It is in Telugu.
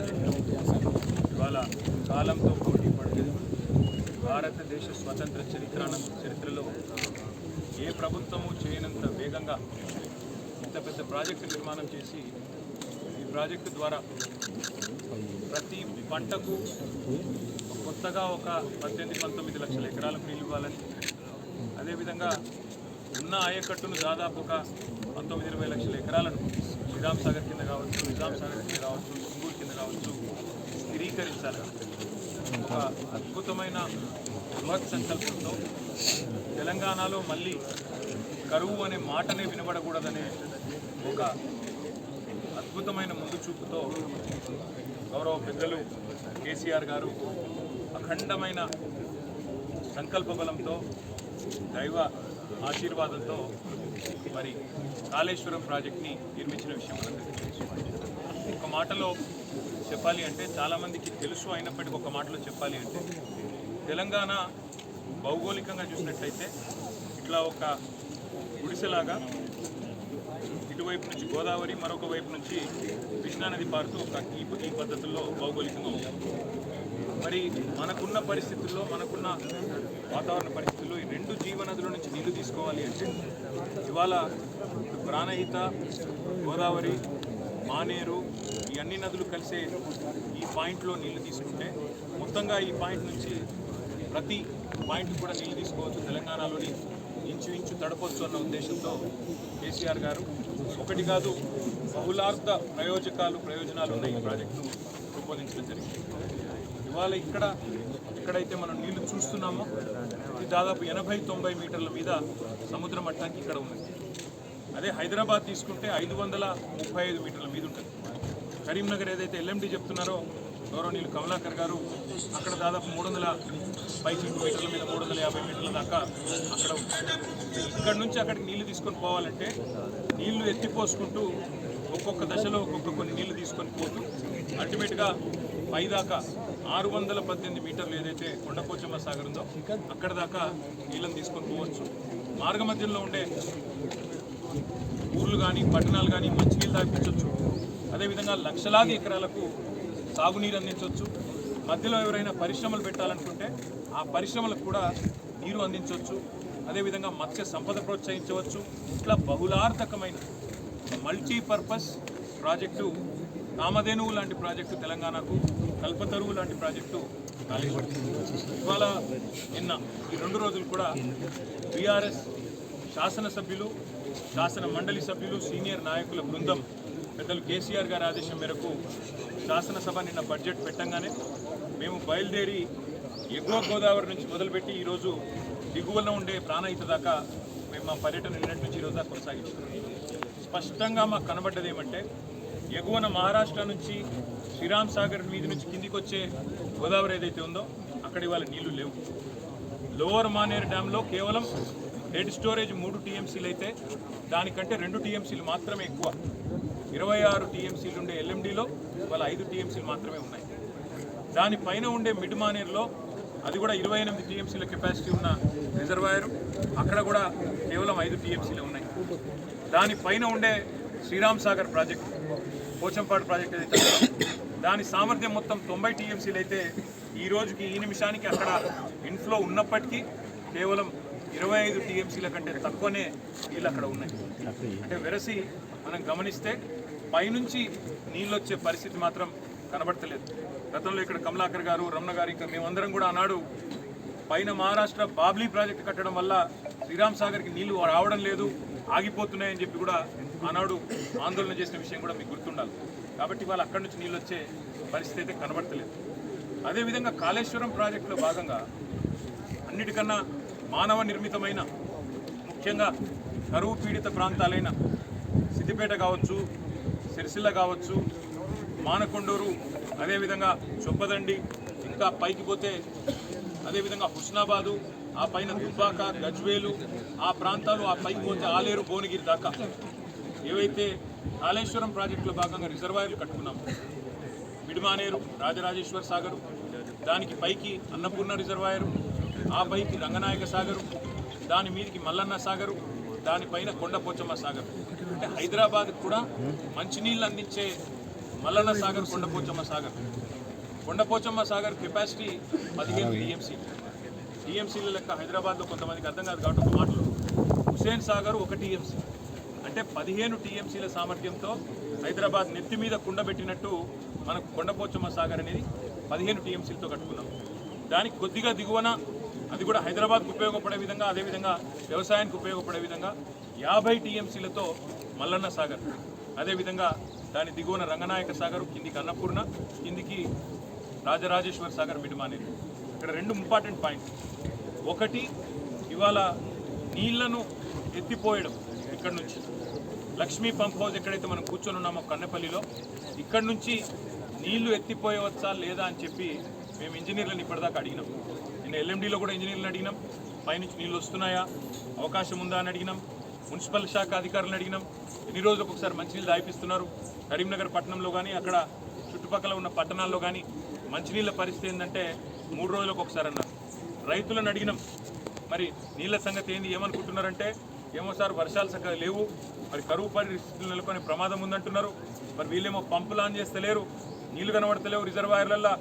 ప్రాజెక్టు ఇవాళ కాలంతో పోటీ పడి భారతదేశ స్వతంత్ర చరిత్ర చరిత్రలో ఏ ప్రభుత్వము చేయనంత వేగంగా ఇంత పెద్ద ప్రాజెక్టు నిర్మాణం చేసి ఈ ప్రాజెక్టు ద్వారా ప్రతి పంటకు కొత్తగా ఒక పద్దెనిమిది పంతొమ్మిది లక్షల ఎకరాలకు నీళ్ళు ఇవ్వాలని. అదేవిధంగా ఉన్న ఆయకట్టును దాదాపు ఒక పంతొమ్మిది ఇరవై లక్షల ఎకరాలను శ్రీరామ్ సాగర్ కింద కావచ్చు నిజాం సాగర్ కింద కావచ్చు కావచ్చు స్థిరీకరించాలి ఒక అద్భుతమైన బృహత్ సంకల్పంతో తెలంగాణలో మళ్ళీ కరువు అనే మాటనే వినబడకూడదనే ఒక అద్భుతమైన ముందు చూపుతో గౌరవ పెద్దలు కేసీఆర్ గారు అఖండమైన సంకల్ప బలంతో దైవ ఆశీర్వాదంతో మరి కాళేశ్వరం ప్రాజెక్ట్ని నిర్మించిన విషయం ఒక మాటలో చెప్పాలి అంటే చాలామందికి తెలుసు అయినప్పటికీ ఒక మాటలో చెప్పాలి అంటే తెలంగాణ భౌగోళికంగా చూసినట్లయితే ఇట్లా ఒక గుడిసెలాగా ఇటువైపు నుంచి గోదావరి మరొక వైపు నుంచి కృష్ణానది పారుతూ ఒక ఈ ఈ పద్ధతుల్లో భౌగోళికంగా ఉంటుంది మరి మనకున్న పరిస్థితుల్లో మనకున్న వాతావరణ పరిస్థితుల్లో ఈ రెండు జీవనదుల నుంచి నీళ్ళు తీసుకోవాలి అంటే ఇవాళ ప్రాణహిత గోదావరి మానేరు అన్ని నదులు కలిసే ఈ పాయింట్లో నీళ్ళు తీసుకుంటే మొత్తంగా ఈ పాయింట్ నుంచి ప్రతి పాయింట్ కూడా నీళ్ళు తీసుకోవచ్చు. తెలంగాణలోని ఇంచుమించు తడపొచ్చు అన్న ఉద్దేశంతో కేసీఆర్ గారు ఒకటి కాదు బహుళార్థ ప్రయోజకాలు ప్రయోజనాలు ఉన్న ఈ ప్రాజెక్టును రూపొందించడం జరిగింది. ఇవాళ ఇక్కడ ఎక్కడైతే మనం నీళ్ళు చూస్తున్నామో ఇది దాదాపు ఎనభై తొంభై మీటర్ల మీద సముద్ర మట్టానికి ఇక్కడ ఉంది అదే హైదరాబాద్ తీసుకుంటే ఐదు వందల ముప్పై ఐదు మీటర్ల మీద ఉంటుంది. కరీంనగర్ ఏదైతే ఎల్ఎండి చెప్తున్నారో గౌరవనీయులు కమలాకర్ గారు అక్కడ దాదాపు మూడు వందల పైకి మీటర్ల మీద మూడు వందల యాభై మీటర్ల దాకా అక్కడ ఇక్కడ నుంచి అక్కడికి నీళ్ళు తీసుకొని పోవాలంటే నీళ్ళు ఎత్తిపోసుకుంటూ ఒక్కొక్క దశలో ఒక్కొక్క కొన్ని నీళ్ళు తీసుకొని పోతూ అల్టిమేట్గా పైదాకా ఆరు వందల పద్దెనిమిది మీటర్లు ఏదైతే కొండపోచమ్మ సాగర్ ఉందో అక్కడ దాకా నీళ్ళని తీసుకొని పోవచ్చు. మార్గ మధ్యంలో ఉండే ఊర్లు కానీ పట్టణాలు కానీ మంచినీళ్ళు తాగించవచ్చు అదేవిధంగా లక్షలాది ఎకరాలకు సాగునీరు అందించవచ్చు. మధ్యలో ఎవరైనా పరిశ్రమలు పెట్టాలనుకుంటే ఆ పరిశ్రమలకు కూడా నీరు అందించవచ్చు. అదేవిధంగా మత్స్య సంపద ప్రోత్సహించవచ్చు. ఇట్లా బహుళార్థకమైన మల్టీపర్పస్ ప్రాజెక్టు కామధేనువు లాంటి ప్రాజెక్టు తెలంగాణకు కల్పతరువు లాంటి ప్రాజెక్టు కాలిపడుతుంది ఇవాళ నిన్న ఈ రెండు రోజులు కూడా బీఆర్ఎస్ శాసనసభ్యులు శాసన మండలి సభ్యులు సీనియర్ నాయకుల బృందం పెద్దలు కేసీఆర్ గారి ఆదేశం మేరకు శాసనసభ నిన్న బడ్జెట్ పెట్టంగానే మేము బయలుదేరి ఎగువ గోదావరి నుంచి మొదలుపెట్టి ఈరోజు దిగువన ఉండే ప్రాణహిత దాకా మేము మా పర్యటన నిన్నటి నుంచి ఈరోజు దాకా కొనసాగించుకున్నాం స్పష్టంగా మాకు కనబడ్డది ఏమంటే ఎగువన మహారాష్ట్ర నుంచి శ్రీరామ్ సాగర్ మీద నుంచి కిందికి వచ్చే గోదావరి ఏదైతే ఉందో అక్కడ ఇవాళ నీళ్ళు లేవు. లోవర్ మానేర్ డ్యాంలో కేవలం డెడ్ స్టోరేజ్ మూడు టీఎంసీలు అయితే దానికంటే రెండు టీఎంసీలు మాత్రమే ఎక్కువ. ఇరవై ఆరు టీఎంసీలు ఉండే ఎల్ఎండిలో ఇవాళ ఐదు టీఎంసీలు మాత్రమే ఉన్నాయి. దానిపైన ఉండే మిడ్ మానేర్లో అది కూడా ఇరవై ఎనిమిది టీఎంసీల కెపాసిటీ ఉన్న రిజర్వాయర్. అక్కడ కూడా కేవలం ఐదు టీఎంసీలు ఉన్నాయి. దానిపైన ఉండే శ్రీరామ్ సాగర్ ప్రాజెక్ట్ పోచంపాడు ప్రాజెక్ట్ ఏదైతే దాని సామర్థ్యం మొత్తం తొంభై టీఎంసీలు అయితే ఈ రోజుకి ఈ నిమిషానికి అక్కడ ఇన్ఫ్లో ఉన్నప్పటికీ కేవలం ఇరవై ఐదు టీఎంసీల కంటే తక్కువనే నీళ్ళు అక్కడ ఉన్నాయి. అంటే వెరసి మనం గమనిస్తే పైనుంచి నీళ్ళు వచ్చే పరిస్థితి మాత్రం కనబడతలేదు. గతంలో ఇక్కడ కమలాకర్ గారు రమణ గారు ఇంకా మేమందరం కూడా ఆనాడు పైన మహారాష్ట్ర బాబ్లీ ప్రాజెక్టు కట్టడం వల్ల శ్రీరామ్ సాగర్కి నీళ్ళు రావడం లేదు ఆగిపోతున్నాయని చెప్పి కూడా ఆనాడు ఆందోళన చేసిన విషయం కూడా మీకు గుర్తుండాలి. కాబట్టి వాళ్ళు అక్కడి నుంచి నీళ్ళు వచ్చే పరిస్థితి అయితే కనబడతలేదు. అదేవిధంగా కాళేశ్వరం ప్రాజెక్టులో భాగంగా అన్నిటికన్నా మానవ నిర్మితమైన ముఖ్యంగా కరువు పీడిత ప్రాంతాలైన సిద్దిపేట కావచ్చు సిరిసిల్ల కావచ్చు మానకొండూరు అదేవిధంగా చొప్పదండి ఇంకా పైకి పోతే అదేవిధంగా హుస్నాబాదు ఆ పైన దుబ్బాక గజ్వేలు ఆ ప్రాంతాలు ఆ పైకి పోతే ఆలేరు భువనగిరి దాకా. ఏవైతే కాళేశ్వరం ప్రాజెక్టులో భాగంగా రిజర్వాయర్లు కట్టుకున్నాము మిడిమానేరు రాజరాజేశ్వర సాగరు దానికి పైకి అన్నపూర్ణ రిజర్వాయరు ఆ పైకి రంగనాయక సాగరు దాని మీదకి మల్లన్న సాగరు దానిపైన కొండపోచమ్మ సాగర్. అంటే హైదరాబాద్ కూడా మంచినీళ్ళు అందించే మల్లన్న సాగర్ కొండపోచమ్మ సాగర్. కొండపోచమ్మ సాగర్ కెపాసిటీ పదిహేను టీఎంసీ. టీఎంసీల లెక్క హైదరాబాద్లో కొంతమందికి అర్థం కాదు కాబట్టి ఒక మాటలు. హుసేన్ సాగర్ ఒక టీఎంసీ. అంటే పదిహేను టీఎంసీల సామర్థ్యంతో హైదరాబాద్ నెత్తి మీద కుండబెట్టినట్టు మనకు కొండపోచమ్మ సాగర్ అనేది పదిహేను టీఎంసీలతో కట్టుకున్నాం. దానికి కొద్దిగా దిగువన అది కూడా హైదరాబాద్కు ఉపయోగపడే విధంగా అదేవిధంగా వ్యవసాయానికి ఉపయోగపడే విధంగా యాభై టీఎంసీలతో మల్లన్న సాగర్ అదేవిధంగా దాని దిగువన రంగనాయక సాగర్ కిందికి అన్నపూర్ణ కిందికి రాజరాజేశ్వర సాగర్ మిడిమానేది ఇక్కడ రెండు ఇంపార్టెంట్ పాయింట్స్. ఒకటి ఇవాళ నీళ్ళను ఎత్తిపోయడం ఇక్కడ నుంచి? లక్ష్మీ పంప్ హౌస్ ఎక్కడైతే మనం కూర్చొని ఉన్నామో కన్నెపల్లిలో ఇక్కడ నుంచి నీళ్ళు ఎత్తిపోయవచ్చా లేదా అని చెప్పి మేము ఇంజనీర్లను ఇప్పటిదాకా అడిగినాం. నేను ఎల్ఎండిలో కూడా ఇంజనీర్లను అడిగినాం. పైనుంచి నీళ్ళు వస్తున్నాయా? అవకాశం ఉందా అని అడిగినాం. మున్సిపల్ శాఖ అధికారులను అడిగినాం. ఎన్ని రోజులకు ఒకసారి మంచినీళ్ళు దాయిపిస్తున్నారు? కరీంనగర్ పట్టణంలో కానీ అక్కడ చుట్టుపక్కల ఉన్న పట్టణాల్లో కానీ మంచినీళ్ళ పరిస్థితి ఏంటంటే మూడు రోజులకు ఒకసారి అన్నారు. రైతులను అడిగినాం. మరి నీళ్ళ సంగతి ఏంది? ఏమనుకుంటున్నారంటే ఏమో సార్ వర్షాలు చక్కగా లేవు. మరి కరువు పరిస్థితులు నెలకొని ప్రమాదం ఉందంటున్నారు. మరి వీళ్ళేమో పంపులు ఆన్ చేస్తలేరు. నీళ్ళు కనబడతలేవు రిజర్వాయర్లల్లో.